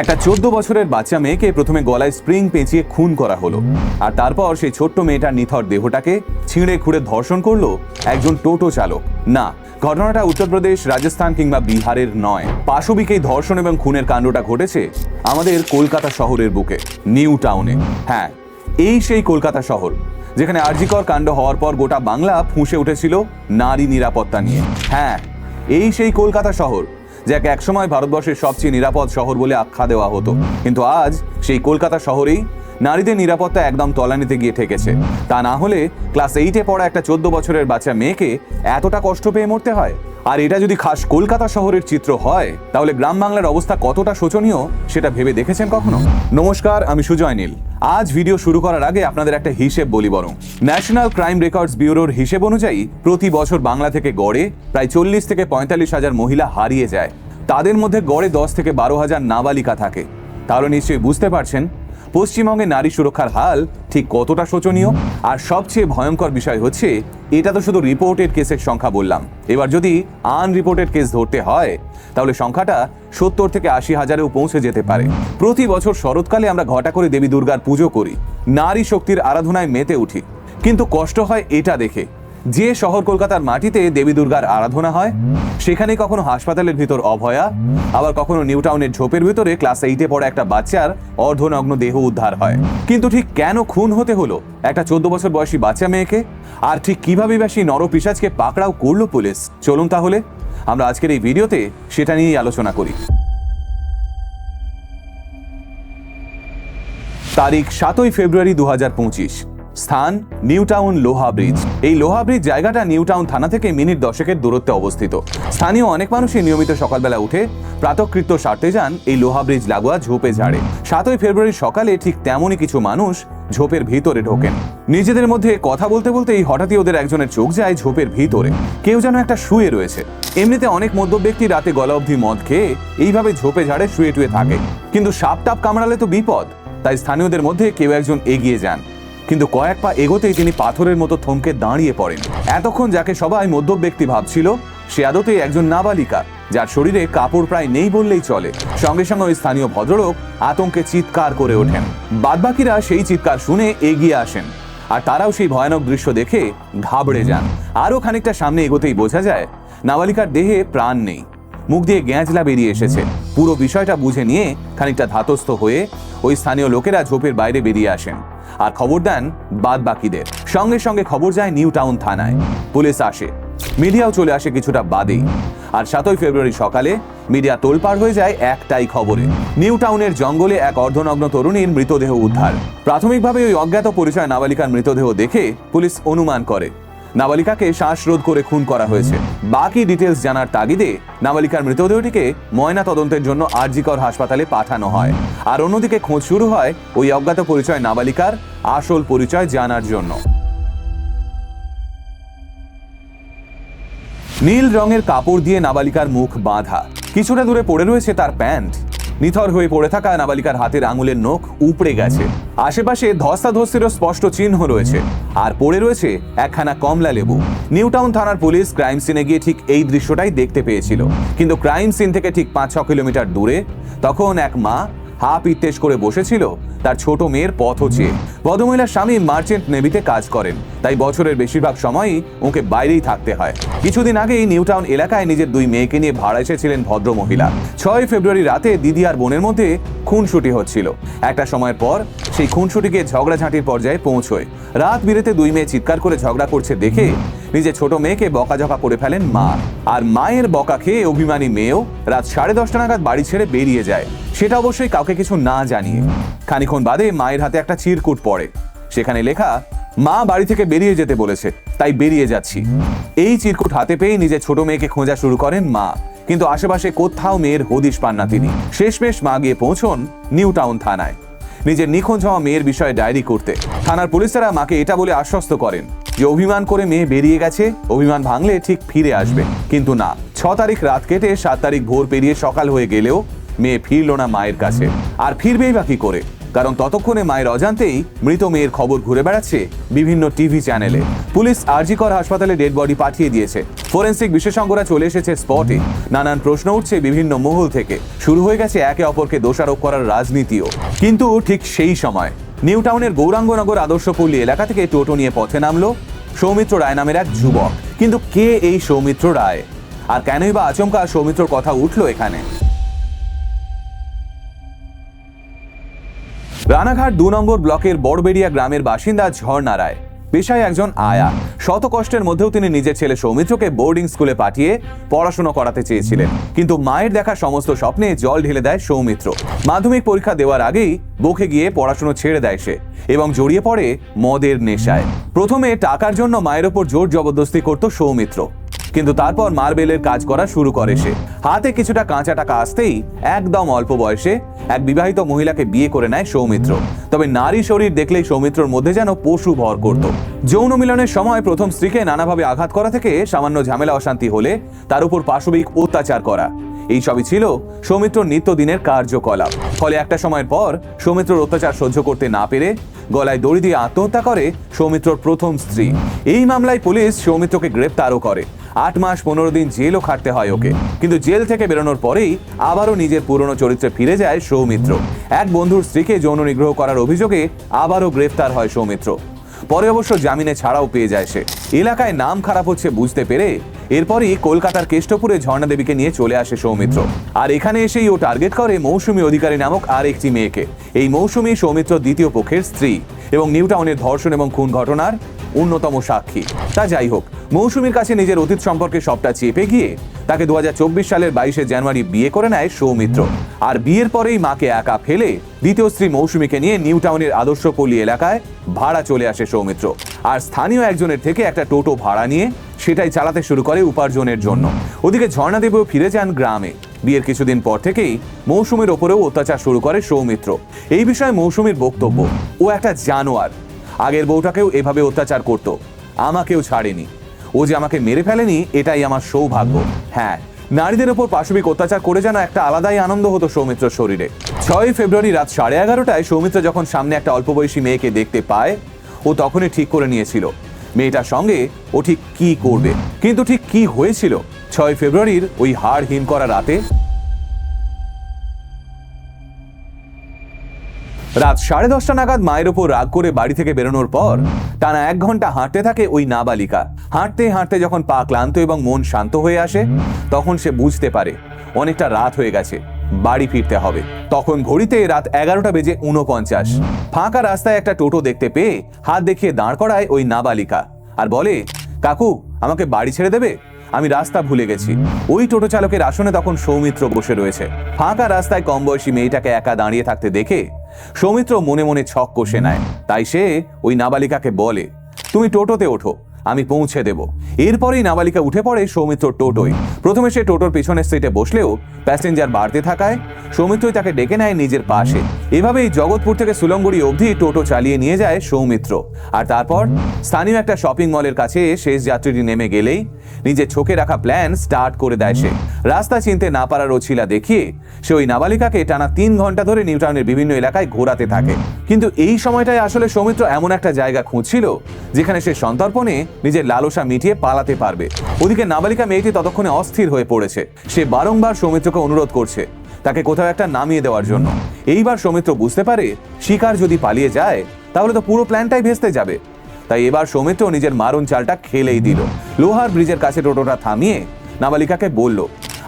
একটা চোদ্দ বছরের বাচ্চা মেয়েকে প্রথমে গলায় স্প্রিং পেঁচিয়ে খুন করা হলো। আর তারপর সেই ছোট্ট মেয়েটার নিথর দেহটাকে ছিঁড়ে খুঁড়ে ধর্ষণ করল একজন টোটো চালক। না, ঘটনাটা উত্তরপ্রদেশ রাজস্থান কিংবা বিহারের নয়। পাশবিক এই ধর্ষণ এবং খুনের কাণ্ডটা ঘটেছে আমাদের কলকাতা শহরের বুকে, নিউ টাউনে। হ্যাঁ এই সেই কলকাতা শহর, যেখানে আরজিকর কাণ্ড হওয়ার পর গোটা বাংলা ফুঁসে উঠেছিল নারী নিরাপত্তা নিয়ে। হ্যাঁ এই সেই কলকাতা শহর যাকে একসময় ভারতবর্ষের সবচেয়ে নিরাপদ শহর বলে আখ্যা দেওয়া হতো। কিন্তু আজ সেই কলকাতা শহরেই নারীদের নিরাপত্তা একদম তলানিতে গিয়ে ঠেকেছে। তা না হলে ক্লাস এইটে পড়া একটা চোদ্দ বছরের বাচ্চা মেয়েকে এতটা কষ্ট পেয়ে মরতে হয়? আর এটা যদি খাস কলকাতা শহরের চিত্র হয়, তাহলে গ্রাম বাংলার অবস্থা কতটা শোচনীয় সেটা ভেবে দেখেছেন কখনো? নমস্কার, আমি সুজয় নীল। আজ ভিডিও শুরু করার আগে আপনাদের একটা হিসেব বলি বরং। ন্যাশনাল ক্রাইম রেকর্ডস ব্যুরোর হিসেব অনুযায়ী প্রতি বছর বাংলা থেকে গড়ে প্রায় চল্লিশ থেকে পঁয়তাল্লিশ হাজার মহিলা হারিয়ে যায়। তাদের মধ্যে গড়ে দশ থেকে বারো হাজার নাবালিকা থাকে। তাহলে নিশ্চয়ই বুঝতে পারছেন, পশ্চিমবঙ্গে নারী সুরক্ষার হাল ঠিক কতটা শোচনীয়, আর সবচেয়ে ভয়ঙ্কর বিষয় হচ্ছে, এটা তো শুধু রিপোর্টেড কেসের সংখ্যা বললাম। এবার যদি আনরিপোর্টেড কেস ধরতে হয়, তাহলে সংখ্যাটা সত্তর থেকে আশি হাজারেও পৌঁছে যেতে পারে। প্রতি বছর শরৎকালে আমরা ঘটা করে দেবী দুর্গার পুজো করি, নারী শক্তির আরাধনায় মেতে উঠি। কিন্তু কষ্ট হয় এটা দেখে। যে শহর কলকাতার মাটিতে দেবী দুর্গার আরাধনা হয় সেখানে কখনো হাসপাতালের ভিতর অভয়া, আবার কখনো নিউ টাউনের ঝোপের ভিতরে ক্লাস এইটে পড়া একটা বাচ্চার অর্ধনগ্ন দেহ উদ্ধার হয়। কিন্তু ঠিক কেন খুন হতে হলো একটা চোদ্দ বছর বয়সী বাচ্চা মেয়েকে? আর ঠিক কীভাবে বা সেই নরপিসাজকে পাকড়াও করল পুলিশ? চলুন তাহলে, আমরা আজকের এই ভিডিওতে সেটা নিয়েই আলোচনা করি। তারিখ সাতই ফেব্রুয়ারি দু হাজার পঁচিশ। স্থান নিউ টাউন লোহা ব্রিজ। এই লোহা ব্রিজ জায়গাটা নিউ টাউন থানা থেকে মিনিট দশেকের দূরত্বে অবস্থিত। স্থানীয় অনেক মানুষই নিয়মিত সকালবেলা উঠে প্রাতকৃত্য সারতে যান এই লোহা ব্রিজ লাগোয়া ঝোপে ঝাড়ে। সাতই ফেব্রুয়ারি সকালে ঠিক তেমনই কিছু মানুষ ঝোপের ভিতরে ঢোকেন। নিজেদের মধ্যে কথা বলতে বলতেই হঠাৎই ওদের একজনের চোখ যায় ঝোপের ভিতরে। কেউ যেন একটা শুয়ে রয়েছে। এমনিতে অনেক মধ্য ব্যক্তি রাতে গলা অবধি মদ খেয়ে এইভাবে ঝোপে ঝাড়ে শুয়ে টুয়ে থাকে। কিন্তু সাপ টাপ কামড়ালে তো বিপদ। তাই স্থানীয়দের মধ্যে কেউ একজন এগিয়ে যান। কিন্তু কয়েক পা এগোতেই তিনি পাথরের মতো থমকে দাঁড়িয়ে পড়েন। এতক্ষণ যাকে সবাই মধ্য ব্যক্তি ভাবছিল, সে আদতে একজন নাবালিকা, যার শরীরে কাপড় প্রায় নেই বললেই চলে। সঙ্গে সঙ্গে ওই স্থানীয় ভদ্রলোক আতঙ্কে চিৎকার করে ওঠেন। বাদবাকিরা সেই চিৎকার শুনে এগিয়ে আসেন, আর তারাও সেই ভয়ানক দৃশ্য দেখে ঘাবড়ে যান। আরও খানিকটা সামনে এগোতেই বোঝা যায়, নাবালিকার দেহে প্রাণ নেই। মুখ দিয়ে গ্যাঁজলা বেরিয়ে এসেছে। পুরো বিষয়টা বুঝে নিয়ে খানিকটা ধাতস্থ হয়ে ওই স্থানীয় লোকেরা ঝোপের বাইরে বেরিয়ে আসেন। আর খবর দেন বাদ বাকিদের সঙ্গে সঙ্গে খবর যায় নিউ টাউন থানায়। পুলিশ আসে। মিডিয়াও চলে আসে কিছুটা বাদেই। আর সাতই ফেব্রুয়ারি সকালে মিডিয়া তোলপাড় হয়ে যায় একটাই খবরে। নিউ টাউনের জঙ্গলে এক অর্ধনগ্ন তরুণীর মৃতদেহ উদ্ধার। প্রাথমিকভাবে ওই অজ্ঞাত পরিচয় নাবালিকার মৃতদেহ দেখে পুলিশ অনুমান করে। নাবালিকাকে শ্বাসরোধ করে খুন করা হয়েছে। বাকি ডিটেলস জানার তাগিদে নাবালিকার মৃতদেহটিকে ময়না তদন্তের জন্য আরজিকর হাসপাতালে পাঠানো হয়। আর অন্যদিকে খোঁজ শুরু হয় ওই অজ্ঞাত পরিচয় নাবালিকার আসল পরিচয় জানার জন্য। নীল রঙের কাপড় দিয়ে নাবালিকার মুখ বাঁধা। কিছুটা দূরে পড়ে রয়েছে তার প্যান্ট। নিথর হয়ে পড়ে থাকা নাবালিকার হাতের আঙুলের নখ উপড়ে গেছে। আশেপাশে ধস্তাধস্তিরও স্পষ্ট চিহ্ন রয়েছে। আর পড়ে রয়েছে একখানা কমলা লেবু। নিউ টাউন থানার পুলিশ ক্রাইম সিনে গিয়ে ঠিক এই দৃশ্যটাই দেখতে পেয়েছিল। কিন্তু ক্রাইম সিন থেকে ঠিক পাঁচ ছ কিলোমিটার দূরে, তখন এক মা হা পিত্তেশ করে বসেছিল, তার ছোট মেয়ের পথ চেয়ে ভদ্রমহিলার স্বামী মার্চেন্ট নেভিতে কাজ করেন, তাই বছরের বেশিরভাগ সময়ই ওকে বাইরেই থাকতে হয়। কিছুদিন আগেই নিউ টাউন এলাকায় নিজের দুই মেয়েকে নিয়ে ভাড়া এসেছিলেন ভদ্র মহিলা ছয় ফেব্রুয়ারি রাতে দিদি আর বোনের মধ্যে খুনসুটি হচ্ছিল। একটা সময়ের পর সেই খুনসুটিকে ঝগড়াঝাঁটির পর্যায়ে পৌঁছয়। রাত বিরেতে দুই মেয়ে চিৎকার করে ঝগড়া করছে দেখে নিজের ছোট মেয়েকে বকাঝকা করে ফেলেন মা। আর মায়ের বকা খেয়ে অভিমানী মেয়েও রাত সাড়ে দশটা নাগাদ বাড়ি ছেড়ে বেরিয়ে যায়। সেটা অবশ্যই কাউকে কিছু না জানিয়ে। খানিক্ষণ বাদে মায়ের হাতে একটা চিরকুট পড়ে। সেখানে লেখা, মা বাড়ি থেকে বেরিয়ে যেতে বলেছে, তাই বেরিয়ে যাচ্ছি। এই চিরকুট হাতে পেয়ে নিজের ছোট মেয়েকে খোঁজা শুরু করেন মা। কিন্তু আশেপাশে কোথাও মেয়ের হদিশ পান না তিনি। শেষমেশ মা গিয়ে পৌঁছন নিউ টাউন থানায়। নিজের নিখোঁজ হওয়া মেয়ের বিষয়ে ডায়েরি করতে। থানার পুলিশেরা মাকে এটা বলে আশ্বস্ত করেন। যে অভিমান করে মেয়ে বেরিয়ে গেছে, অভিমান ভাঙলে ঠিক ফিরে আসবে। কিন্তু না, ছ তারিখ রাত কেটে সাত তারিখ ভোর পেরিয়ে সকাল হয়ে গেলেও মেয়ে ফিরল না মায়ের কাছে। আর ফিরবেই বা কি করে? কারণ ততক্ষণে মায়ের অজান্তেই মৃত মেয়ের খবর ঘুরে বেড়াচ্ছে বিভিন্ন টিভি চ্যানেলে। পুলিশ আরজিকর হাসপাতালে ডেড বডি পাঠিয়ে দিয়েছে। ফোরেন্সিক বিশেষজ্ঞরা চলে এসেছে স্পটে। নানান প্রশ্ন উঠছে বিভিন্ন মহল থেকে। শুরু হয়ে গেছে একে অপরকে দোষারোপ করার রাজনীতিও। কিন্তু ঠিক সেই সময় নিউ টাউনের গৌরাঙ্গনগর আদর্শপল্লী এলাকা থেকে টোটো নিয়ে পথে নামলো। সৌমিত্র রায় নামের এক যুবক। কিন্তু কে এই সৌমিত্র রায়? আর কেনই বা আচমকা সৌমিত্রর কথা উঠল এখানে? রানাঘাট দু নম্বর ব্লকের বড়বেড়িয়া গ্রামের বাসিন্দা ঝর্ণা রায়। পেশায় একজন আয়া। শত কষ্টের মধ্যেও তিনি নিজের ছেলে সৌমিত্রকে বোর্ডিং স্কুলে পাঠিয়ে পড়াশোনা করাতে চেয়েছিলেন। কিন্তু মায়ের দেখা সমস্ত স্বপ্নে জল ঢেলে দেয় সৌমিত্র। মাধ্যমিক পরীক্ষা দেওয়ার আগেই বকে গিয়ে পড়াশোনা ছেড়ে দেয় সে এবং জড়িয়ে পড়ে মদের নেশায়। প্রথমে টাকার জন্য মায়ের ওপর জোর জবরদস্তি করত সৌমিত্র। কিন্তু তারপর মার্বেলের কাজ করা শুরু করে সে। হাতে কিছুটা কাঁচা টাকা আসতেই একদম অল্প বয়সে এক বিবাহিত মহিলাকে বিয়ে করে নেয় সৌমিত্র। তবে নারী শরীর দেখলেই সৌমিত্রর মধ্যে যেন পশু ভর করত। যৌন মিলনের সময় প্রথম স্ত্রীকে নানাভাবে আঘাত করা থেকে সামান্য ঝামেলা অশান্তি হলে তার উপর পাশবিক অত্যাচার করা। এই সবই ছিল সৌমিত্রর নিত্যদিনের কার্যকলাপ। ফলে একটা সময়ের পর সৌমিত্রর অত্যাচার সহ্য করতে না পেরে গলায় দড়ি দিয়ে আত্মহত্যা করে সৌমিত্রর প্রথম স্ত্রী। এই মামলায় পুলিশ সৌমিত্রকে গ্রেপ্তারও করে। আট মাস পনেরো দিন জেলও খাটতে হয় ওকে। কিন্তু জেল থেকে বেরোনোর পরেই আবারও নিজের পুরনো চরিত্রে ফিরে যায় সৌমিত্র। এক বন্ধুর স্ত্রীকে যৌন নিগ্রহ করার অভিযোগে আবারও গ্রেফতার হয় সৌমিত্র। পরে অবশ্য জামিনে ছাড়াও পেয়ে যায় সে। এলাকায় নাম খারাপ হচ্ছে বুঝতে পেরে এরপরই কলকাতার কেষ্টপুরে ঝর্ণা দেবীকে নিয়ে চলে আসে সৌমিত্র। আর এখানে এসেই ও টার্গেট করে মৌসুমী অধিকারী নামক আর একটি মেয়েকে। এই মৌসুমী সৌমিত্র দ্বিতীয় পক্ষের স্ত্রী এবং নিউটাউনের ধর্ষণ এবং খুন ঘটনার অন্যতম সাক্ষী। তা যাই হোক, মৌসুমীর কাছে নিজের অতীত সম্পর্কে সবটা চেপে গিয়ে তাকে দু হাজার চব্বিশ সালের বাইশে জানুয়ারি বিয়ে করে নেয় সৌমিত্র। আর বিয়ের পরেই মাকে একা ফেলে দ্বিতীয় স্ত্রী মৌসুমীকে নিয়ে নিউ টাউনের আদর্শপল্লী এলাকায় ভাড়া চলে আসে সৌমিত্র। আর স্থানীয় একজনের থেকে একটা টোটো ভাড়া নিয়ে সেটাই চালাতে শুরু করে উপার্জনের জন্য। ওদিকে ঝর্ণাদেবও ফিরে যান গ্রামে। বিয়ের কিছুদিন পর থেকেই মৌসুমীর ওপরেও অত্যাচার শুরু করে সৌমিত্র। এই বিষয়ে মৌসুমীর বক্তব্য, ও একটা জানোয়ার। আগের বউটাকেও এভাবে অত্যাচার করত। আমাকেও ছাড়েনি। ও যে আমাকে মেরে ফেলেনি, এটাই আমার সৌভাগ্য। হ্যাঁ নারীদের ওপর পাশবিক অত্যাচার করে যেন একটা আলাদাই আনন্দ হতো সৌমিত্র শরীরে। ছয় ফেব্রুয়ারি রাত সাড়ে এগারোটায় সৌমিত্র যখন সামনে একটা অল্প বয়সী মেয়েকে দেখতে পায়, ও তখনই ঠিক করে নিয়েছিল। মেয়েটার সঙ্গে ও ঠিক কি করবে, কিন্তু ঠিক কি হয়েছিল? ছয় ফেব্রুয়ারির ওই হাড় হিম করা রাতে রাত সাড়ে দশটা নাগাদ মায়ের ওপর রাগ করে বাড়ি থেকে বেরোনোর পর টানা এক ঘণ্টা হাঁটতে থাকে ওই নাবালিকা। হাঁটতে হাঁটতে যখন পা ক্লান্ত এবং মন শান্ত হয়ে আসে, তখন সে বুঝতে পারে অনেকটা রাত হয়ে গেছে, বাড়ি ফিরতে হবে। তখন ঘড়িতে রাত এগারোটা বেজে উনপঞ্চাশ ফাঁকা রাস্তায় একটা টোটো দেখতে পেয়ে হাত দেখিয়ে দাঁড় করায় ওই নাবালিকা আর বলে, কাকু, আমাকে বাড়ি ছেড়ে দেবে? আমি রাস্তা ভুলে গেছি। ওই টোটো চালকের আসনে তখন সৌমিত্র বসে রয়েছে। ফাঁকা রাস্তায় কম বয়সী মেয়েটাকে একা দাঁড়িয়ে থাকতে দেখে সৌমিত্র মনে মনে ছক কষে নেয়। তাই সে ওই নাবালিকাকে বলে তুমি টোটোতে ওঠো। আমি পৌঁছে দেব। এরপরেই নাবালিকা উঠে পড়ে সৌমিত্র টোটোয়। প্রথমে সে টোটোর পিছনের সিটে বসলেও প্যাসেঞ্জার বাড়তে থাকায় সৌমিত্রই তাকে ডেকে নেয় নিজের পাশে। এভাবেই জগৎপুর থেকে সুলঙ্গুড়ি অবধি টোটো চালিয়ে নিয়ে যায় সৌমিত্র। আর তারপর স্থানীয় একটা শপিং মলের কাছে শেষ যাত্রীটি নেমে গেলেই নিজের চোখে রাখা প্ল্যান স্টার্ট করে দেয় সে। রাস্তা চিনতে না পারার ওছিলা দেখিয়ে সে ওই নাবালিকাকে টানা তিন ঘণ্টা ধরে নিউটাউনের বিভিন্ন এলাকায় ঘোরাতে থাকে। কিন্তু এই সময়টায় আসলে সৌমিত্র এমন একটা জায়গা খুঁজছিল, যেখানে সে সন্তর্পণে নিজের লালসা মিটিয়ে পালাতে পারবে। ওদিকে নাবালিকা মেয়েটি ততক্ষণে অস্থির হয়ে পড়েছে। সে বারংবার সৌমিত্রকে অনুরোধ করছে, তাকে কোথাও একটা নামিয়ে দেওয়ার জন্য। এইবার সৌমিত্র বুঝতে পারে, শিকার যদি পালিয়ে যায়, তাহলে তো পুরো প্ল্যানটাই ভেস্তে যাবে। তাই এবার সৌমিত্র নিজের মারুন চালটা খেলেই দিল। লোহার ব্রিজের কাছে টোটোটা থামিয়ে নাবালিকাকে বলল,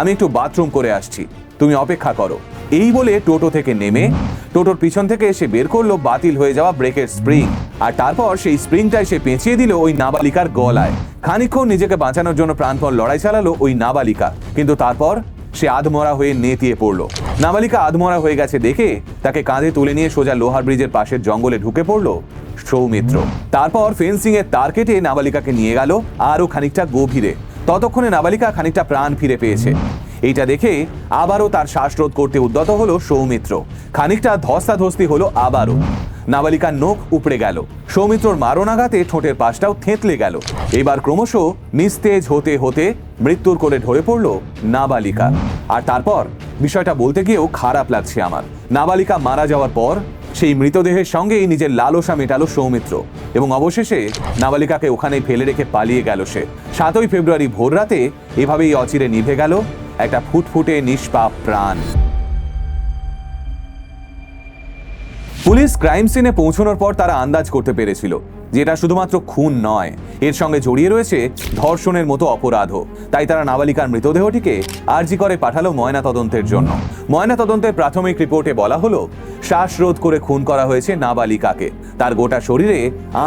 আমি একটু বাথরুম করে আসছি। তুমি অপেক্ষা করো। এই বলে টোটো থেকে নেমে টোটোর পিছন থেকে এসে বের করল বাতিল হয়ে যাওয়া ব্রেকের স্প্রিং। আর তারপর সেই স্প্রিংটা এসে পেঁচিয়ে দিল ওই নাবালিকার গলায়। খানিকক্ষণ নিজেকে বাঁচানোর জন্য প্রাণপণ লড়াই চালালো ওই নাবালিকা। কিন্তু তারপর সে আধমরা হয়ে নেতিয়ে পড়ল। নাবালিকা আধমরা হয়ে গেছে দেখে তাকে কাঁধে তুলে নিয়ে সোজা লোহার ব্রিজের পাশের জঙ্গলে ঢুকে পড়ল সৌমিত্র। তারপর ফেন্সিং এর তার কেটে নাবালিকাকে নিয়ে গেল আরও খানিকটা গভীরে। ততক্ষণে নাবালিকা খানিকটা প্রাণ ফিরে পেয়েছে। এইটা দেখে আবারও তার শ্বাসরোধ করতে উদ্যত হলো সৌমিত্র। খানিকটা ধস্তাধস্তি হলো আবারও। নাবালিকার নখ উপড়ে গেল। সৌমিত্রর মারণাঘাতে ঠোঁটের পাশটাও থেঁতলে গেল। এবার ক্রমশ নিস্তেজ হতে হতে মৃত্যুর করে ঢলে পড়ল নাবালিকা। আর তারপর বিষয়টা বলতে গিয়েও খারাপ লাগছে আমার। নাবালিকা মারা যাওয়ার পর সেই মৃতদেহের সঙ্গেই নিজের লালসা মেটালো সৌমিত্র। এবং অবশেষে নাবালিকাকে ওখানেই ফেলে রেখে পালিয়ে গেল সে। সাতই ফেব্রুয়ারি ভোর রাতে এভাবেই অচিরে নিভে গেল একটা ফুটফুটে নিষ্পাপ প্রাণ। পুলিশ ক্রাইম সিনে পৌঁছানোর পর তারা আন্দাজ করতে পেরেছিল যে এটা শুধুমাত্র খুন নয়। এর সঙ্গে জড়িয়ে রয়েছে ধর্ষণের মতো অপরাধও। তাই তারা নাবালিকার মৃতদেহটিকে আর্জি করে পাঠালো ময়না তদন্তের জন্য। ময়না তদন্তের প্রাথমিক রিপোর্টে বলা হলো, শ্বাসরোধ করে খুন করা হয়েছে নাবালিকাকে। তার গোটা শরীরে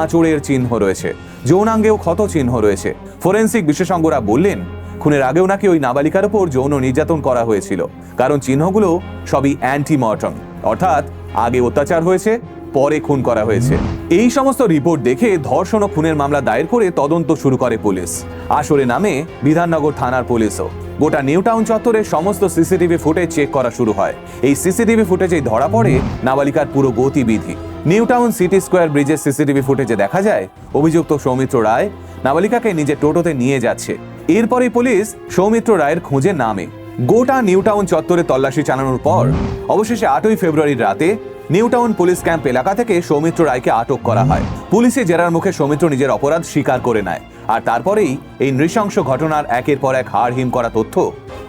আঁচড়ের চিহ্ন রয়েছে, যৌনাঙ্গেও ক্ষত চিহ্ন রয়েছে। ফোরেন্সিক বিশেষজ্ঞরা বললেন খুনের আগেও নাকি ওই নাবালিকার উপর যৌন নির্যাতন করা হয়েছিল। কারণ চিহ্নগুলো সবই অ্যান্টিমর্টম অর্থাৎ আগে অত্যাচার হয়েছে, পরে খুন করা হয়েছে। এই সমস্ত রিপোর্ট দেখে ধর্ষণ ও খুনের মামলা দায়ের করে তদন্ত শুরু করে পুলিশ। আসরে নামে বিধাননগর থানার পুলিশও। গোটা নিউ টাউন চত্বরে সমস্ত সিসিটিভি ফুটেজ চেক করা শুরু হয়। এই সিসিটিভি ফুটেজেই ধরা পড়ে নাবালিকার পুরো গতিবিধি। নিউ টাউন সিটি স্কোয়ার ব্রিজের সিসিটিভি ফুটেজে দেখা যায়, অভিযুক্ত সৌমিত্র রায় নাবালিকাকে নিজের টোটোতে নিয়ে যাচ্ছে। এরপরে পুলিশ সৌমিত্র রায়ের খোঁজে নামে। গোটা নিউ টাউন চত্বরে তল্লাশি চালানোর পর, অবশেষে আটই ফেব্রুয়ারির রাতে নিউ টাউন পুলিশ ক্যাম্প এলাকা থেকে সৌমিত্র রায়কে আটক করা হয়। পুলিশে জেরার মুখে সৌমিত্র নিজের অপরাধ স্বীকার করে নেয়। আর তারপরেই এই নৃশংস ঘটনার একের পর এক হাড় হিম করা তথ্য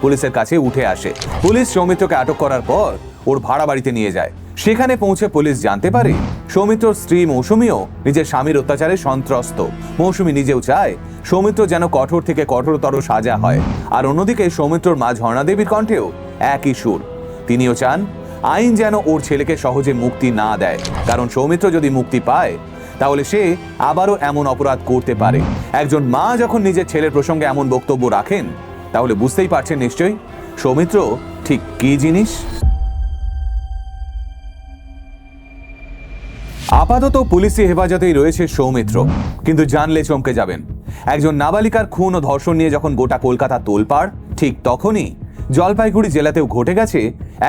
পুলিশের কাছে উঠে আসে। পুলিশ সৌমিত্রকে আটক করার পর ওর ভাড়া বাড়িতে নিয়ে যায়। সেখানে পৌঁছে পুলিশ জানতে পারে সৌমিত্রর স্ত্রী মৌসুমীও নিজের স্বামীর অত্যাচারে সন্ত্রস্ত। মৌসুমী নিজেও চায় সৌমিত্র যেন কঠোর থেকে কঠোরতর সাজা হয়। আর অন্যদিকে সৌমিত্রর মা ঝর্ণা দেবীর কণ্ঠেও একই সুর। তিনিও চান আইন যেন ওর ছেলেকে সহজে মুক্তি না দেয়। কারণ সৌমিত্র যদি মুক্তি পায়, তাহলে সে আবারও এমন অপরাধ করতে পারে। একজন মা যখন নিজের ছেলের প্রসঙ্গে এমন বক্তব্য রাখেন, তাহলে বুঝতেই পারছেন নিশ্চয়ই সৌমিত্র ঠিক কী জিনিস? আপাতত পুলিশি হেফাজতেই রয়েছে সৌমিত্র, কিন্তু জানলে চমকে যাবেন। একজন নাবালিকার খুন ও ধর্ষণ নিয়ে যখন গোটা কলকাতা তোলপাড়, ঠিক তখনই জলপাইগুড়ি জেলাতেও ঘটে গেছে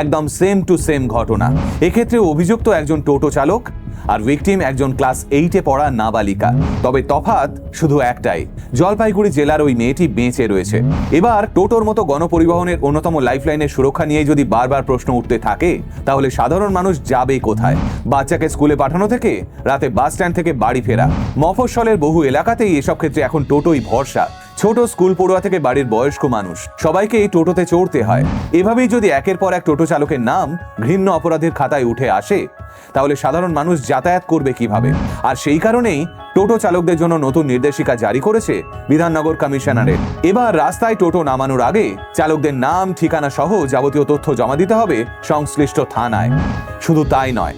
একদম সেম টু সেম ঘটনা। এক্ষেত্রে অভিযুক্ত একজন টোটো চালক আর ভিকটিম একজন ক্লাস এইটে পড়া নাবালিকা। তবে তফাৎ শুধু একটাই, জলপাইগুড়ি জেলার ওই মেয়েটি বেঁচে রয়েছে। এবার টোটোর মতো গণপরিবহনের অন্যতম লাইফলাইনের সুরক্ষা নিয়ে যদি বারবার প্রশ্ন উঠতে থাকে, তাহলে সাধারণ মানুষ যাবে কোথায়? বাচ্চাকে স্কুলে পাঠানো থেকে, রাতে বাস স্ট্যান্ড থেকে বাড়ি ফেরা। মফস্বলের বহু এলাকাতেই এসব ক্ষেত্রে এখন টোটোই ভরসা। ছোট স্কুল পড়ুয়া থেকে বাড়ির বয়স্ক মানুষ, সবাইকে এই টোটোতে চড়তে হয়। এভাবেই যদি একের পর এক টোটো চালকের নাম ঘৃণ্য অপরাধের খাতায় উঠে আসে, তাহলে সাধারণ মানুষ যাতায়াত করবে কীভাবে? আর সেই কারণেই টোটো চালকদের জন্য নতুন নির্দেশিকা জারি করেছে বিধাননগর কমিশনারের। এবার রাস্তায় টোটো নামানোর আগে চালকদের নাম, ঠিকানা সহ যাবতীয় তথ্য জমা দিতে হবে সংশ্লিষ্ট থানায়। শুধু তাই নয়,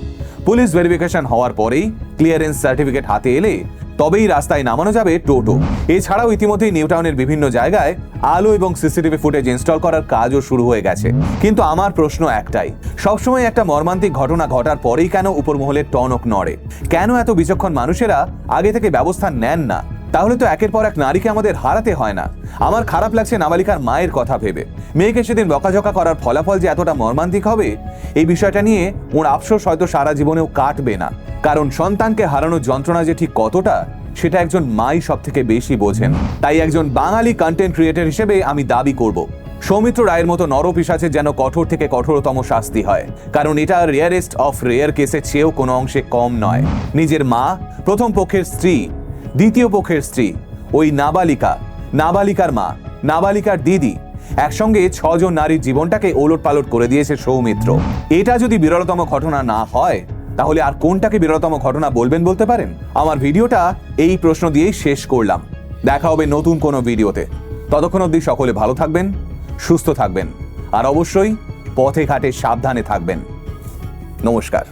পুলিশ ভেরিফিকেশন হওয়ার পরেই ক্লিয়ারেন্স সার্টিফিকেট হাতে এলে তবেই রাস্তায় নামানো যাবে টোটো। এছাড়াও ইতিমধ্যেই নিউটাউনের বিভিন্ন জায়গায় আলো এবং সিসিটিভি ফুটেজ ইনস্টল করার কাজও শুরু হয়ে গেছে। কিন্তু আমার প্রশ্ন একটাই, সবসময় একটা মর্মান্তিক ঘটনা ঘটার পরেই কেন উপরমহলের টনক নড়ে? কেন এত বিচক্ষণ মানুষেরা আগে থেকে ব্যবস্থা নেন না? তাহলে তো একের পর এক নারীকে আমাদের হারাতে হয় না। আমার খারাপ লাগছে নাবালিকার মায়ের কথা ভেবে। মেয়েকে সেদিন বকাঝকা করার ফলাফল যে এতটা মর্মান্তিক হবে, এই বিষয়টা নিয়ে ওর আফসোস হয়তো সারা জীবনেও কাটবে না। কারণ সন্তানকে হারানোর যন্ত্রণা যে ঠিক কতটা, সেটা একজন মাই সব থেকে বেশি বোঝেন। তাই একজন বাঙালি কন্টেন্ট ক্রিয়েটর হিসেবে আমি দাবি করব। সৌমিত্র রায়ের মতো নরপিসাচের যেন কঠোর থেকে কঠোরতম শাস্তি হয়। কারণ এটা রেয়ারেস্ট অফ রেয়ার কেসের চেয়েও কোনো অংশে কম নয়। নিজের মা, প্রথম পক্ষের স্ত্রী দ্বিতীয় পক্ষের স্ত্রী, ওই নাবালিকা। নাবালিকার মা, নাবালিকার দিদি। একসঙ্গে ছজন নারীর জীবনটাকে ওলট পালট করে দিয়েছে সৌমিত্র। এটা যদি বিরলতম ঘটনা না হয়, তাহলে আর কোনটাকে বিরলতম ঘটনা বলবেন বলতে পারেন? আমার ভিডিওটা এই প্রশ্ন দিয়েই শেষ করলাম। দেখা হবে নতুন কোনো ভিডিওতে। ততক্ষণ অবধি সকলে ভালো থাকবেন, সুস্থ থাকবেন, আর অবশ্যই পথে ঘাটে সাবধানে থাকবেন। নমস্কার।